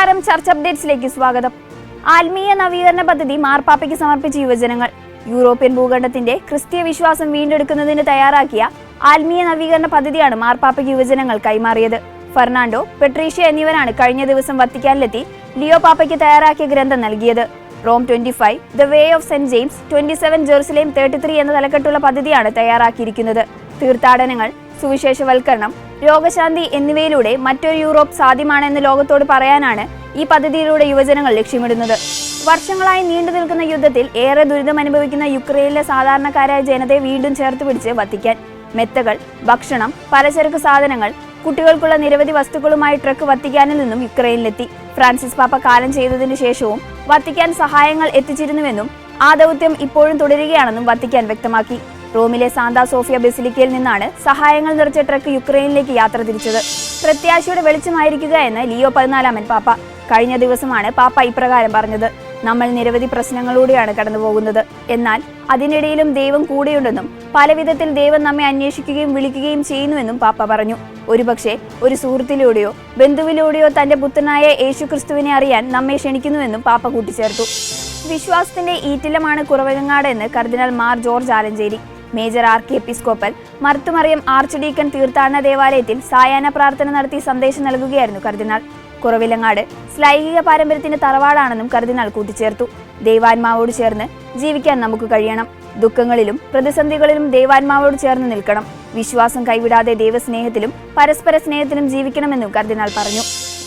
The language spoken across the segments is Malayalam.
ചർച്ച് അപ്ഡേറ്റ്സിലേക്ക് സ്വാഗതം. ആത്മീയ നവീകരണ പദ്ധതി മാർപ്പാപ്പയ്ക്ക് സമർപ്പിച്ച യുവജനങ്ങൾ. യൂറോപ്യൻ ഭൂഖണ്ഡത്തിന്റെ ക്രിസ്തീയ വിശ്വാസം വീണ്ടെടുക്കുന്നതിന് തയ്യാറാക്കിയ ആത്മീയ നവീകരണ പദ്ധതിയാണ് മാർപ്പാപ്പയ്ക്ക് യുവജനങ്ങൾ കൈമാറിയത്. ഫെർണാണ്ടോ പെട്രീഷ്യ എന്നിവരാണ് കഴിഞ്ഞ ദിവസം വത്തിക്കാനിലെത്തി ലിയോ പാപ്പയ്ക്ക് തയ്യാറാക്കിയ ഗ്രന്ഥം നൽകിയത്. Rome twenty five the way of saint James twenty seven Jerusalem thirty three എന്ന തലക്കെട്ടുള്ള പദ്ധതിയാണ് തയ്യാറാക്കിയിരിക്കുന്നത്. തീർത്ഥാടനങ്ങൾ സുവിശേഷവൽക്കരണം രോഗശാന്തി എന്നിവയിലൂടെ മറ്റൊരു യൂറോപ്പ് സാധ്യമാണെന്ന് ലോകത്തോട് പറയാനാണ് ഈ പദ്ധതിയിലൂടെ യുവജനങ്ങൾ ലക്ഷ്യമിടുന്നത്. വർഷങ്ങളായി നീണ്ടു നിൽക്കുന്ന യുദ്ധത്തിൽ ഏറെ ദുരിതം അനുഭവിക്കുന്ന യുക്രൈനിലെ സാധാരണക്കാരായ ജനതയെ വീണ്ടും ചേർത്ത് പിടിച്ച് വത്തിക്കാൻ. മെത്തകൾ ഭക്ഷണം പലചരക്ക് സാധനങ്ങൾ കുട്ടികൾക്കുള്ള നിരവധി വസ്തുക്കളുമായി ട്രക്ക് വത്തിക്കാനിൽ നിന്നും യുക്രൈനിലെത്തി. ഫ്രാൻസിസ് പാപ്പ കാലം ചെയ്തതിനു ശേഷവും വത്തിക്കാൻ സഹായങ്ങൾ എത്തിച്ചിരുന്നുവെന്നും ആ ദൗത്യം ഇപ്പോഴും തുടരുകയാണെന്നും വത്തിക്കാൻ വ്യക്തമാക്കി. റോമിലെ സാന്താ സോഫിയ ബെസിലിക്കയിൽ നിന്നാണ് സഹായങ്ങൾ നിറച്ച ട്രക്ക് യുക്രൈനിലേക്ക് യാത്ര തിരിച്ചത്. പ്രത്യാശയുടെ വെളിച്ചമായിരിക്കുക എന്ന് ലിയോ പതിനാലാമൻ പാപ്പ. കഴിഞ്ഞ ദിവസമാണ് പാപ്പ ഇപ്രകാരം പറഞ്ഞത്. നമ്മൾ നിരവധി പ്രശ്നങ്ങളിലൂടെയാണ് കടന്നുപോകുന്നത്. എന്നാൽ അതിനിടയിലും ദൈവം കൂടെയുണ്ടെന്നും പല വിധത്തിൽ ദൈവം നമ്മെ അന്വേഷിക്കുകയും വിളിക്കുകയും ചെയ്യുന്നുവെന്നും പാപ്പ പറഞ്ഞു. ഒരുപക്ഷെ ഒരു സുഹൃത്തിലൂടെയോ ബന്ധുവിലൂടെയോ തന്റെ പുത്രനായ യേശു ക്രിസ്തുവിനെ അറിയാൻ നമ്മെ ക്ഷണിക്കുന്നുവെന്നും പാപ്പ കൂട്ടിച്ചേർത്തു. വിശ്വാസത്തിന്റെ ഈറ്റിലമാണ് കുറവങ്ങാട് എന്ന് cardinal Mar George Alencherry. Major R archiepiscopal Marthmariam archdeacon തീർത്ഥാടന ദേവാലയത്തിൽ സായാഹ്ന പ്രാർത്ഥന നടത്തി സന്ദേശം നൽകുകയായിരുന്നു കർദിനാൾ. കുറവിലങ്ങാട് സ്ലൈഹിക പാരമ്പര്യത്തിന്റെ തറവാടാണെന്നും കർദിനാൾ കൂട്ടിച്ചേർത്തു. ദൈവാത്മാവോട് ചേർന്ന് ജീവിക്കാൻ നമുക്ക് കഴിയണം. ദുഃഖങ്ങളിലും പ്രതിസന്ധികളിലും ദൈവാത്മാവോട് ചേർന്ന് നിൽക്കണം. വിശ്വാസം കൈവിടാതെ ദൈവസ്നേഹത്തിലും പരസ്പര സ്നേഹത്തിലും ജീവിക്കണമെന്നും കർദിനാൾ പറഞ്ഞു.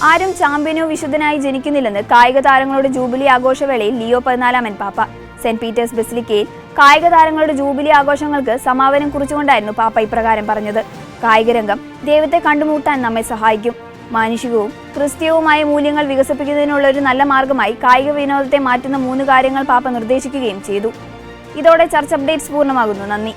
ആരും ചാമ്പ്യനോ വിശുദ്ധനായി ജനിക്കുന്നില്ലെന്ന് കായിക താരങ്ങളുടെ ജൂബിലി ആഘോഷവേളയിൽ ലിയോ പതിനാലാമൻ പാപ്പ സെന്റ് പീറ്റേഴ്സ് ബെസിലിക്കയിൽ കായിക താരങ്ങളുടെ ജൂബിലി ആഘോഷങ്ങൾക്ക് സമാപനം കുറിച്ചുകൊണ്ടായിരുന്നു പാപ്പ ഇപ്രകാരം പറഞ്ഞത്. കായികരംഗം ദൈവത്തെ കണ്ടുമുട്ടാൻ നമ്മെ സഹായിക്കും. മാനുഷികവും ക്രിസ്തീയവുമായ മൂല്യങ്ങൾ വികസിപ്പിക്കുന്നതിനുള്ള ഒരു നല്ല മാർഗമായി കായിക വിനോദത്തെ മാറ്റുന്ന മൂന്ന് കാര്യങ്ങൾ പാപ്പ നിർദ്ദേശിക്കുകയും ചെയ്തു. ഇതോടെ ചർച്ച അപ്ഡേറ്റ്സ് പൂർണമാകുന്നു. നന്ദി.